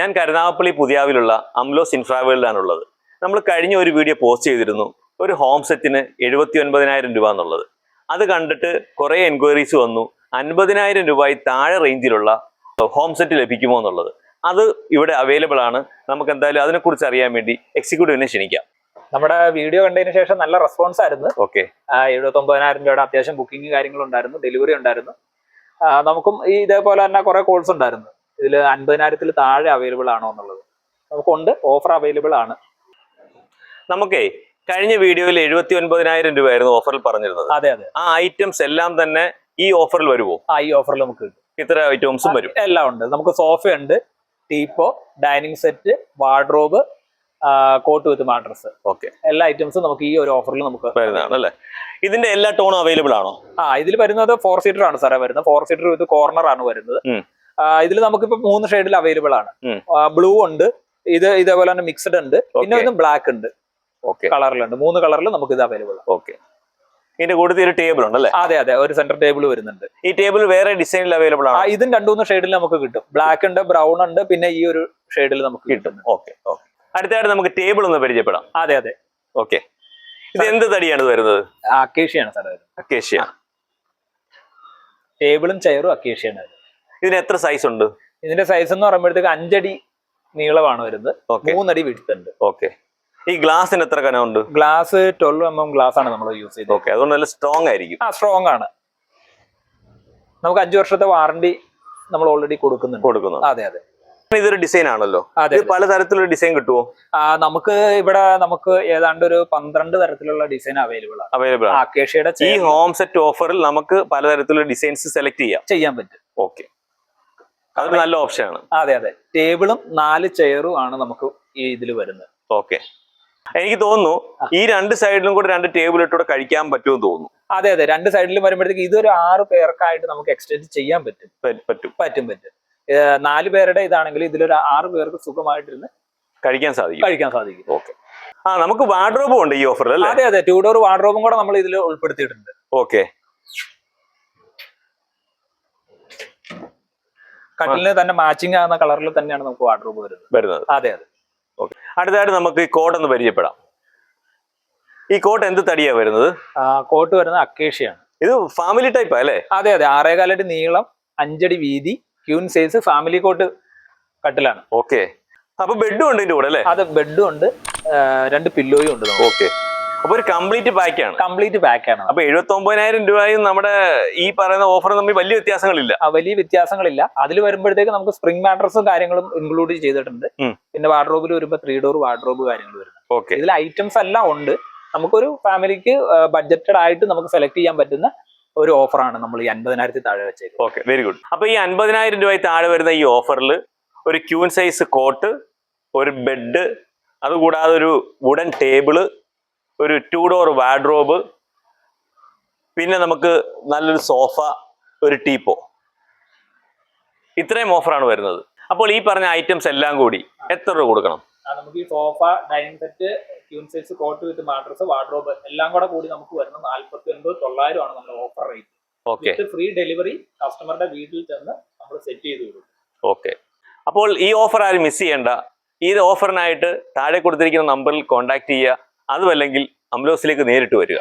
ഞാൻ കരുനാഗപ്പള്ളി പുതിയാവിലുള്ള അംലോസ് ഉള്ളത് നമ്മൾ കഴിഞ്ഞ ഒരു വീഡിയോ പോസ്റ്റ് ചെയ്തിരുന്നു ഒരു ഹോം സെറ്റിന് എഴുപത്തി ഒൻപതിനായിരം രൂപ എന്നുള്ളത്. അത് കണ്ടിട്ട് കുറേ എൻക്വയറീസ് വന്നു അൻപതിനായിരം രൂപയിൽ താഴെ റേഞ്ചിലുള്ള ഹോം സെറ്റ് ലഭിക്കുമോ എന്നുള്ളത്. അത് ഇവിടെ അവൈലബിൾ ആണ്. നമുക്ക് എന്തായാലും അതിനെക്കുറിച്ച് അറിയാൻ വേണ്ടി എക്സിക്യൂട്ടീവിനെ ക്ഷണിക്കാം. നമ്മുടെ വീഡിയോ കണ്ടതിന് ശേഷം നല്ല റെസ്പോൺസ് ആയിരുന്നു. ഓക്കെ എഴുപത്തി ഒമ്പതിനായിരം രൂപയുടെ അത്യാവശ്യം ബുക്കിംഗ് കാര്യങ്ങളുണ്ടായിരുന്നു ഡെലിവറി ഉണ്ടായിരുന്നു. നമുക്കും ഈ ഇതേപോലെ തന്നെ കുറെ കോൾസ് ഉണ്ടായിരുന്നു. ഇതിൽ അൻപതിനായിരത്തിൽ താഴെ അവൈലബിൾ ആണോ എന്നുള്ളത്. നമുക്കുണ്ട് ഓഫർ അവൈലബിൾ ആണ്. നമുക്കേ കഴിഞ്ഞ വീഡിയോയിൽ എഴുപത്തി ഒൻപതിനായിരം രൂപയായിരുന്നു ഓഫറിൽ പറഞ്ഞിരുന്നത്. അതെ അതെ. ആ ഐറ്റംസ് എല്ലാം തന്നെ ഈ ഓഫറിൽ വരുമോ ആ ഈ ഓഫറിൽ നമുക്ക് കിട്ടും. ഇത്ര ഐറ്റംസും വരും. എല്ലാം ഉണ്ട്. നമുക്ക് സോഫ ഉണ്ട് teapoy dining set wardrobe cot with mattress okay. എല്ലാ ഐറ്റംസും നമുക്ക് ഈ ഒരു ഓഫറിൽ നമുക്ക് വരുന്നതാണ് അല്ലേ? ഇതിന്റെ എല്ലാ ടോണും അവൈലബിൾ ആണോ? ആ ഇതിൽ വരുന്നത് ഫോർ സീറ്റർ ആണ് സാറേ വരുന്നത്. ഫോർ സീറ്റർ വിത്ത് കോർണർ ആണ് വരുന്നത്. ഇതിൽ നമുക്കിപ്പോ മൂന്ന് ഷെയ്ഡിൽ അവൈലബിൾ ആണ്. ബ്ലൂ ഉണ്ട്. ഇത് ഇതേപോലെ തന്നെ മിക്സഡ് ഉണ്ട്. പിന്നെ ഒന്ന് ബ്ലാക്ക് ഉണ്ട്. ഓക്കെ കളറിലുണ്ട് മൂന്ന് കളറിൽ നമുക്ക് ഇത് അവൈലബിൾ ഓക്കെ ഇതിന്റെ കൂട്ടത്തിൽ ഒരു ടേബിൾ ഉണ്ട് അല്ലേ? അതെ അതെ. ഒരു സെന്റർ ടേബിൾ വരുന്നുണ്ട്. ഈ ടേബിൾ വേറെ ഡിസൈനിൽ അവൈലബിൾ ആ ആണ് ഇതും രണ്ടു മൂന്ന് ഷെയ്ഡിൽ നമുക്ക് കിട്ടും. ബ്ലാക്ക് ഉണ്ട് ബ്രൗൺ ഉണ്ട് പിന്നെ ഈ ഒരു ഷെയ്ഡിൽ നമുക്ക് കിട്ടും. ഓക്കെ ഓക്കെ അടുത്തായിട്ട് നമുക്ക് ടേബിൾ ഒന്ന് പരിചയപ്പെടാം. അതെ അതെ. ഓക്കെ ഇത് എന്ത് തടിയാണ് വരുന്നത്? അക്കേഷ്യയാണ് സാറേ അക്കേഷ്യ. ടേബിളും ചെയറും അക്കേഷ്യയാണ്. ഇതിന് എത്ര സൈസ് ഉണ്ട്? ഇതിന്റെ സൈസ് എന്ന് പറയുമ്പോഴത്തേക്ക് അഞ്ചടി നീളമാണ് വരുന്നത്. മൂന്നടി വിടുത്തുണ്ട് ഓക്കെ ഈ ഗ്ലാസിന് എത്ര കനമുണ്ട്? Glass twelve M M glass ആണ് നമ്മൾ യൂസ് ചെയ്തത്. ഓക്കെ അതുകൊണ്ട് നല്ല സ്ട്രോങ് ആയിരിക്കും. ആ സ്ട്രോങ് ആണ്. നമുക്ക് അഞ്ചു വർഷത്തെ വാറണ്ടി നമ്മൾ ഓൾറെഡി കൊടുക്കുന്നുണ്ട്. കൊടുക്കുന്നു. അതെ അതെ. ഇതൊരു ഡിസൈൻ ആണല്ലോ. അതെ ഇത് പലതരത്തിലുള്ള ഡിസൈൻ കിട്ടുമോ ആ, നമുക്ക് ഇവിടെ നമുക്ക് ഏതാണ്ട് ഒരു പന്ത്രണ്ട് തരത്തിലുള്ള ഡിസൈൻ അവൈലബിൾ ആണ്. അവൈലബിൾ ആണ്. ഈ ഹോം സെറ്റ് ഓഫറിൽ നമുക്ക് പലതരത്തിലുള്ള ഡിസൈൻസ് സെലക്ട് ചെയ്യാം. ചെയ്യാൻ പറ്റും. ഓക്കെ അതൊരു നല്ല ഓപ്ഷനാണ് അതെ അതെ. ടേബിളും നാല് ചെയറും ആണ് നമുക്ക് ഈ ഇതിൽ വരുന്നത്. ഓക്കെ എനിക്ക് തോന്നുന്നു ഈ രണ്ട് സൈഡിലും കൂടെ രണ്ട് ടേബിൾ ഇട്ടൂടെ കഴിക്കാൻ പറ്റുമെന്ന് തോന്നുന്നു. അതെ അതെ. രണ്ട് സൈഡിലും വരുമ്പോഴത്തേക്ക് ഇതൊരു ആറ് പേർക്കായിട്ട് നമുക്ക് എക്സ്റ്റെൻഡ് ചെയ്യാൻ പറ്റും. പറ്റും. പറ്റും പറ്റും. നാല് പേരുടെ ഇതാണെങ്കിൽ ഇതിലൊരു ആറ് പേർക്ക് സുഖമായിട്ടിരുന്ന് കഴിക്കാൻ സാധിക്കും. കഴിക്കാൻ സാധിക്കും. ഓക്കെ ആ നമുക്ക് വാർഡ്രോബും ഉണ്ട് ഈ ഓഫറിൽ അല്ലേ? അതെ അതെ. ടൂ ഡോർ വാർഡ്രോബും കൂടെ നമ്മൾ ഇതിൽ ഉൾപ്പെടുത്തിയിട്ടുണ്ട്. ഓക്കെ കട്ടിലിന് തന്നെ മാച്ചിങ് ആകുന്ന കളറിൽ തന്നെയാണ് നമുക്ക് വാർഡ്രോബ് വരുന്നത്. വരുന്നത്. അതെ അതെ. ഓക്കെ അടുത്തായിട്ട് നമുക്ക് ഈ കോട്ട് ഒന്ന് പരിചയപ്പെടാം. ഈ കോട്ട് എന്ത് തടിയാ വരുന്നത്? കോട്ട് വരുന്നത് അക്കേഷ്യയാണ്. ഇത് ഫാമിലി ടൈപ്പ് അല്ലേ? അതെ അതെ. ആറേകാലടി നീളം അഞ്ചടി വീതി ക്യൂൻ സൈസ് ഫാമിലി കോട്ട് കട്ടിലാണ്. ഓക്കെ അപ്പൊ ബെഡും ഉണ്ട് ഇതിന്റെ കൂടെ അല്ലേ? അത് ബെഡും ഉണ്ട്. രണ്ട് പില്ലോയും ഉണ്ട് ഓക്കെ അപ്പൊ ഒരു കംപ്ലീറ്റ് പാക്ക് ആണ്. കംപ്ലീറ്റ് പാക്ക് ആണ്. അപ്പൊ എഴുപത്തി ഒമ്പതിനായിരം രൂപയും നമ്മുടെ ഈ പറയുന്ന ഓഫർ തമ്മിൽ വലിയ വ്യത്യാസങ്ങളില്ല. വലിയ വ്യത്യാസങ്ങളില്ല. അതിൽ വരുമ്പോഴത്തേക്ക് നമുക്ക് സ്പ്രിംഗ് മാട്രസും കാര്യങ്ങളും ഇൻക്ലൂഡ് ചെയ്തിട്ടുണ്ട്. പിന്നെ വാർഡ്രോബിൽ വരുമ്പോൾ ത്രീ ഡോർ വാർഡ്രോബ് കാര്യങ്ങൾ വരും ഓക്കെ ഇതിൽ ഐറ്റംസ് എല്ലാം ഉണ്ട്. നമുക്കൊരു ഫാമിലിക്ക് ബഡ്ജറ്റഡ് ആയിട്ട് നമുക്ക് സെലക്ട് ചെയ്യാൻ പറ്റുന്ന ഒരു ഓഫറാണ് നമ്മൾ ഈ അൻപതിനായിരത്തി താഴെ വെച്ചേക്കുന്നത്. ഓക്കെ വെരി ഗുഡ് അപ്പൊ ഈ അൻപതിനായിരം രൂപ താഴെ വരുന്ന ഈ ഓഫറിൽ ഒരു ക്യൂൻ സൈസ് കോട്ട് ഒരു ബെഡ് അതുകൂടാതെ ഒരു വുഡൻ ടേബിൾ ഒരു ടു ഡോർ വാർഡ്രോബ് പിന്നെ നമുക്ക് നല്ലൊരു സോഫ ഒരു ടീപ്പോ. ഇത്രയും ഓഫറാണ് വരുന്നത്. അപ്പോൾ ഈ പറഞ്ഞ ഐറ്റംസ് എല്ലാം കൂടി എത്ര രൂപ കൊടുക്കണം? നമുക്ക് ഈ sofa dining set queen size cot with mattress wardrobe എല്ലാം കൂടെ കൂടി നമുക്ക് വരുന്ന നാല്പത്തി ഒൻപത് തൊള്ളായിരം ആണ് നമ്മുടെ offer rate okay free delivery കസ്റ്റമറുടെ വീട്ടിൽ ചെന്ന് നമ്മൾ സെറ്റ് ചെയ്ത് കൊടുക്കും. ഓക്കെ അപ്പോൾ ഈ ഓഫർ ആരും മിസ് ചെയ്യേണ്ട. ഈ ഓഫറിനായിട്ട് താഴെ കൊടുത്തിരിക്കുന്ന നമ്പറിൽ കോൺടാക്ട് ചെയ്യുക. അതുമല്ലെങ്കിൽ അംലോസിലേക്ക് നേരിട്ട് വരിക.